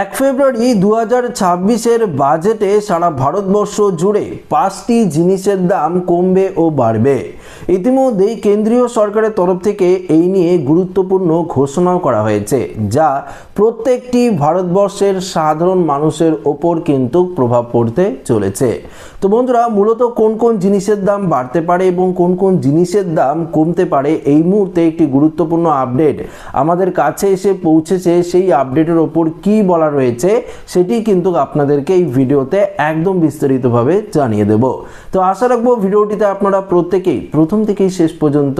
এক ফেব্রুয়ারি দু হাজার ছাব্বিশের বাজেটে সারা ভারতবর্ষ জুড়ে পাঁচটি জিনিসের দাম কমবে ও বাড়বে। ইতিমধ্যেই কেন্দ্রীয় সরকারের তরফ থেকে এই নিয়ে গুরুত্বপূর্ণ ঘোষণাও করা হয়েছে, যা প্রত্যেকটি ভারতবর্ষের সাধারণ মানুষের ওপর কিন্তু প্রভাব পড়তে চলেছে। তো বন্ধুরা, মূলত কোন কোন জিনিসের দাম বাড়তে পারে এবং কোন কোন জিনিসের দাম কমতে পারে এই মুহূর্তে একটি গুরুত্বপূর্ণ আপডেট আমাদের কাছে এসে পৌঁছেছে সেই আপডেটের ওপর কি বলা রয়েছে, সেটি কিন্তু আপনাদেরকে এই ভিডিওতে একদম বিস্তারিতভাবে জানিয়ে দেব। তো আশা রাখব ভিডিওটিতে আপনারা প্রত্যেকেই প্রথম থেকেই শেষ পর্যন্ত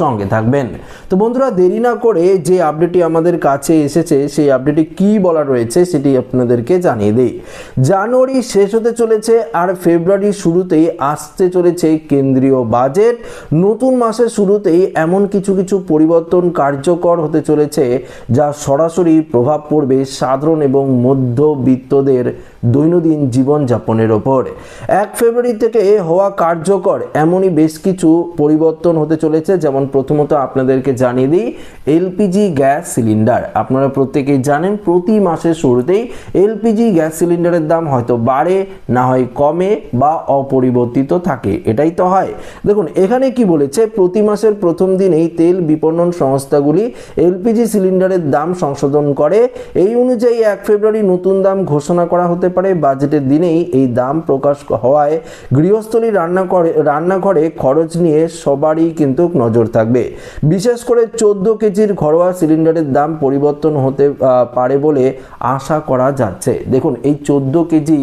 সঙ্গে থাকবেন। তো বন্ধুরা, দেরি না করে যে আপডেটটি আমাদের কাছে এসেছে, সেই আপডেটে কি বলা রয়েছে সেটি আপনাদেরকে জানিয়ে দিই। জানুয়ারি শেষ হতে চলেছে আর ফেব্রুয়ারি শুরুতেই আসতে চলেছে কেন্দ্রীয় বাজেট নতুন মাসের শুরুতেই এমন কিছু কিছু পরিবর্তন কার্যকর হতে চলেছে, যা সরাসরি প্রভাব পড়বে সাধারণ এবং মধ্যবিত্তদের দৈনন্দিন জীবনযাপনের ওপর। এক ফেব্রুয়ারি থেকে হওয়া কার্যকর এমনই বেশ কিছু পরিবর্তন হতে চলেছে। যেমন প্রথমত আপনাদেরকে জানিয়ে দিই, এলপিজি গ্যাস সিলিন্ডার। আপনারা প্রত্যেকেই জানেন, প্রতি মাসের শুরুতেই এলপিজি গ্যাস সিলিন্ডারের দাম হয়তো বাড়ে, না হয় কমে বা অপরিবর্তিত থাকে। এটাই তো হয়। দেখুন, এখানে কি বলেছে? প্রতি মাসের প্রথম দিনেই তেল বিপণন সংস্থাগুলি এলপিজি সিলিন্ডারের দাম সংশোধন করে। এই অনুযায়ী এক ফেব্রুয়ারি নতুন দাম ঘোষণা করা হতে পারে বাজেটের দিনেই এই দাম প্রকাশ হওয়ায় গৃহস্থলী রান্না করে রান্নাঘরে খরচ নিয়ে সবারই কিন্তু নজর থাকবে। বিশেষ করে চোদ্দ কেজির ঘরোয়া সিলিন্ডারের দাম পরিবর্তন হতে পারে বলে আশা করা যাচ্ছে। দেখুন, এই চোদ্দ কেজি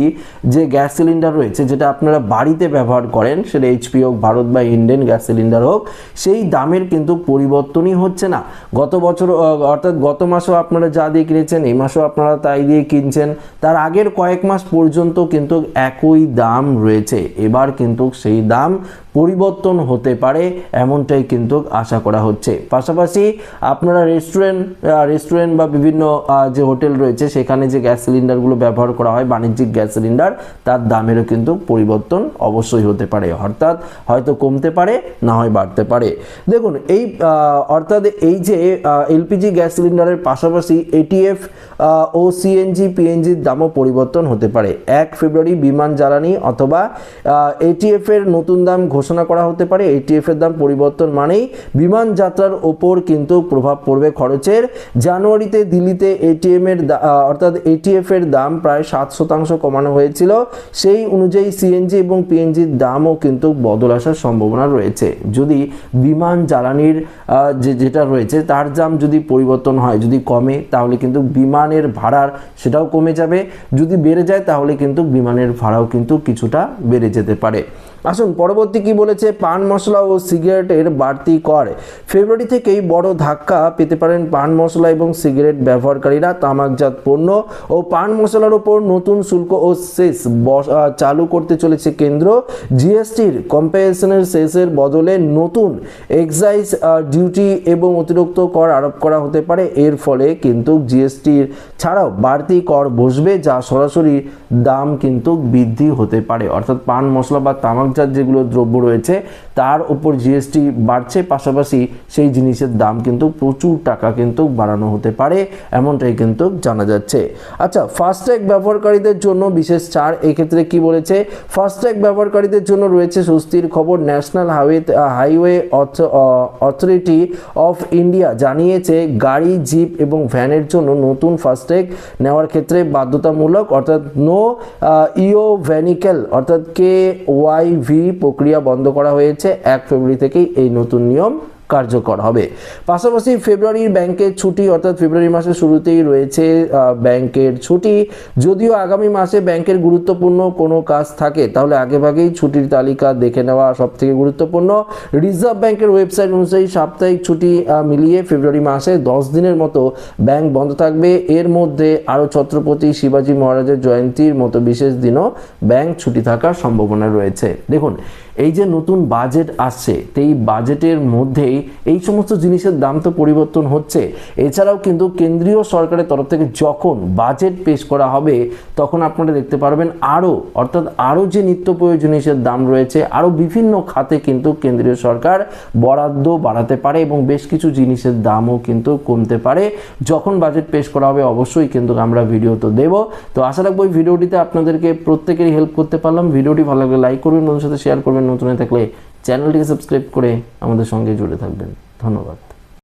যে গ্যাস সিলিন্ডার রয়েছে, যেটা আপনারা বাড়িতে ব্যবহার করেন, সেটা এইচপি হোক, ভারত বা ইন্ডিয়ান গ্যাস সিলিন্ডার হোক, সেই দামের কিন্তু পরিবর্তনই হচ্ছে না। গত বছর অর্থাৎ গত মাসেও আপনারা যা দিয়ে কিনেছেন, এই মাসেও আপনারা তাই দিয়ে কিনছেন। তার আগের কয়েক মাস পর্যন্ত কিন্তু একই দাম রয়েছে। এবার কিন্তু সেই দাম পরিবর্তন হতে পারে, এমনটাই কিন্তু আশা করা হচ্ছে। পাশাপাশি আপনারা রেস্টুরেন্ট রেস্টুরেন্ট বা বিভিন্ন যে হোটেল রয়েছে, সেখানে যে গ্যাস সিলিন্ডারগুলো ব্যবহার করা হয়, বাণিজ্যিক গ্যাস সিলিন্ডার তার দামেরও কিন্তু পরিবর্তন অবশ্যই হতে পারে। অর্থাৎ হয়তো কমতে পারে, না হয় বাড়তে পারে। দেখুন, এই অর্থাৎ এই যে এলপিজি গ্যাস সিলিন্ডারের পাশাপাশি এটিএফ ও সিএনজি পিএনজির দামও পরিবর্তন হতে পারে। এক ফেব্রুয়ারি বিমান জ্বালানি অথবা এটিএফের নতুন দাম ঘোষণা করা হতে পারে। এটিএফ এর দাম পরিবর্তন মানেই বিমান যাত্রার ওপর কিন্তু প্রভাব পড়বে খরচের। জানুয়ারিতে দিল্লিতে এটিএম এর অর্থাৎ এটিএফ এর দাম প্রায় সাত শতাংশ কমানো হয়েছিল। সেই অনুযায়ী সিএনজি এবং পিএনজির দামও কিন্তু বদল আসার সম্ভাবনা রয়েছে। যদি বিমান জ্বালানির যে যেটা রয়েছে তার দাম যদি পরিবর্তন হয়, যদি কমে, তাহলে কিন্তু বিমানের ভাড়ার সেটাও কমে যাবে। যদি বেড়ে যায়, তাহলে কিন্তু বিমানের ভাড়াও কিন্তু কিছুটা বেড়ে যেতে পারে। আসুন, পরবর্তী কি বলেছে? পান মশলা ও সিগারেটের বাড়তি কর। ফেব্রুয়ারি থেকেই বড় ধাক্কা পেতে পারেন পান মশলা এবং সিগারেট ব্যবহারকারীরা। তামাকজাত পণ্য ও পান মশলার ওপর নতুন শুল্ক ও সেস চালু করতে চলেছে কেন্দ্র। জিএসটির কম্পারেশনের শেষের বদলে নতুন এক্সাইজ ডিউটি এবং অতিরিক্ত কর আরোপ করা হতে পারে। এর ফলে কিন্তু জিএসটির ছাড়াও বাড়তি কর বসবে, যা সরাসরি দাম কিন্তু বৃদ্ধি হতে পারে। অর্থাৎ পান মশলা বা তামাকজাত যেগুলো দ্রব্য রয়েছে, তার উপর জিএসটি বাড়ছে, পাশাপাশি সেই জিনিসের দাম কিন্তু প্রচুর টাকা কিন্তু বাড়ানো হতে পারে, এমনটাই কিন্তু জানা যাচ্ছে। আচ্ছা ফাস্ট্যাগ ব্যবহারকারীদের জন্য বিশেষ ছাড়, এক্ষেত্রে কি বলেছে? ফাস্ট্যাগ ব্যবহারকারীদের জন্য রয়েছে স্বস্তির খবর national highway highway authority of India জানিয়েছে, গাড়ি, জিপ এবং ভ্যানের জন্য নতুন ফাস্ট্যাগ নেওয়ার ক্ষেত্রে বাধ্যতামূলক, অর্থাৎ নো ইও ভ্যানিক্যাল অর্থাৎ কে ওয়াই ভি প্রক্রিয়া বন্ধ করা হয়েছে এক ফেব্রুয়ারি থেকেই এই নতুন নিয়ম কার্যকর হবে। পাশাপাশি ফেব্রুয়ারির ব্যাংকের ছুটি, অর্থাৎ ফেব্রুয়ারি মাসের শুরুতেই রয়েছে ব্যাংকের ছুটি। যদিও আগামী মাসে ব্যাংকের গুরুত্বপূর্ণ কোনো কাজ থাকে, তাহলে আগেভাগেই ছুটির তালিকা দেখে নেওয়া সব থেকে গুরুত্বপূর্ণ। রিজার্ভ ব্যাংকের ওয়েবসাইট অনুযায়ী সাপ্তাহিক ছুটি মিলিয়ে ফেব্রুয়ারি মাসে দশ দিনের মতো ব্যাংক বন্ধ থাকবে। এর মধ্যে আরও ছত্রপতি শিবাজী মহারাজের জয়ন্তীর মতো বিশেষ দিনও ব্যাংক ছুটি থাকার সম্ভাবনা রয়েছে। দেখুন, এই যে নতুন বাজেট আসছে এই বাজেটের মধ্যেই এই সমস্ত জিনিসের দাম তো পরিবর্তন হচ্ছে। এছাড়াও কিন্তু কেন্দ্রীয় সরকারের তরফ থেকে যখন বাজেট পেশ করা হবে, তখন আপনারা দেখতে পারবেন আরও অর্থাৎ আরও যে নিত্য প্রয়োজনীয় দাম রয়েছে আরও বিভিন্ন খাতে কিন্তু কেন্দ্রীয় সরকার বরাদ্দ বাড়াতে পারে এবং বেশ কিছু জিনিসের দামও কিন্তু কমতে পারে। যখন বাজেট পেশ করা হবে, অবশ্যই কিন্তু আমরা ভিডিও তো দেবো। তো আশা রাখব ভিডিওটিতে আপনাদেরকে প্রত্যেকেরই হেল্প করতে পারলাম। ভিডিওটি ভালো লাগলে লাইক করবেন নতুন সাথে শেয়ার করবেন। নতুন থাকলে চ্যানেলটিকে সাবস্ক্রাইব করে আমাদের সঙ্গে জুড়ে থাকবেন। ধন্যবাদ।